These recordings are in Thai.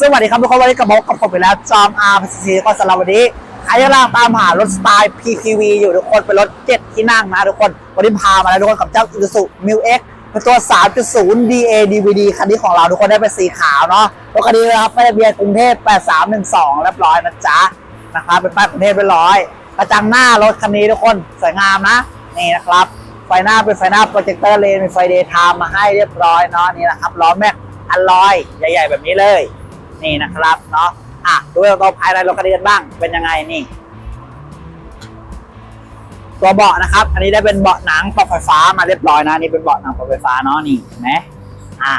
สวัสดีครับทุกคนวันนี้กับผมกับผมไปแล้วจอมอาร์พีซีก็สำหรับวันนี้ใครกำลังตามหารถสไตล์ PPV อยู่ทุกคนเป็นรถ7ที่นั่งนะทุกคน วันนี้พามาแล้วทุกคนกับเจ้า Isuzu Mu X เป็นตัว 3.0 DA DVD คันนี้ของเราทุกคนได้เป็นสีขาวเนาะรถคันนี้นะครับป้ายทะเบียนกรุงเทพ8312เรียบร้อยนะจ๊ะนะครับเป็นป้ายกรุงเทพเรียบร้อยกระจังหน้ารถคันนี้ทุกคนสวยงามนะนี่นะครับไฟหน้าเป็นไฟหน้าโปรเจคเตอร์เลนมีไฟเดย์ไทม์มาให้เรียบร้อยเนาะนี่นะครับล้อแม็กอัลลอยใหญ่ ๆ แบบนี้เลย นี่นะครับเนาะอะดูตัวภายในรถคันนี้กันบ้างเป็นยังไงนี่ ตัวเบาะนะครับ อันนี้ได้เป็นเบาะหนังปรับไฟฟ้ามาเรียบร้อยนะนี่เป็นเบาะหนังปรับไฟฟ้าเนาะนี่เห็นไหมอ่า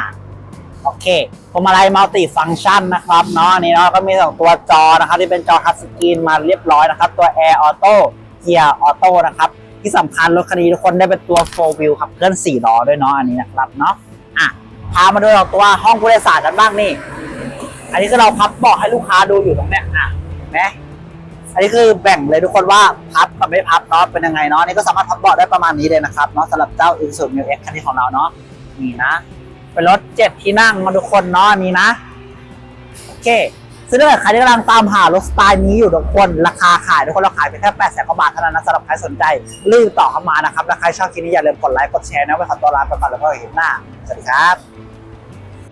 โอเคพวงมาลัยมัลติฟังก์ชันนะครับเนาะนี่เนาะก็มีสองตัวจอนะครับ ที่เป็นจอทัชสกรีนมาเรียบร้อยนะครับ ตัว Air Auto เกียร์ออโต้นะครับ ที่สำคัญรถคันนี้ทุกคนได้เป็นตัว4 wheel ขับเคลื่อน4ล้อด้วยเนาะอันนี้นะครับเนาะอะพามาดูเราตัวห้องผู้โดยสารกันบ้างนี่ อันนี้ก็เราพับเบาะให้ลูกค้าดูอยู่ตรงเนี้ยอะเห็นไหมอันนี้คือแบ่งเลยทุกคนว่าพับกับไม่พับเนาะเป็นยังไงเนาะนี่ก็สามารถพับเบาะได้ประมาณนี้เลยนะครับเนาะสำหรับเจ้า Isuzu Mu X คันนี้ของเราเนาะนี่นะเป็นรถเจ็ดที่นั่งมาทุกคนเนาะอันนี้นะโอเคซึ่งถ้าเกิดใครที่กำลังตามหารถสไตล์นี้อยู่ทุกคนราคาขายทุกคนเราขายไปแค่แปดแสนกว่าบาทเท่านั้นนะสำหรับใครสนใจรีบต่อเข้ามานะครับและใครชอบคลิปนี้อย่าลืมกดไลค์กดแชร์นะไว้ขอตัวลาไปก่อนแล้วก็เห็นหน้าสวัสดีครับ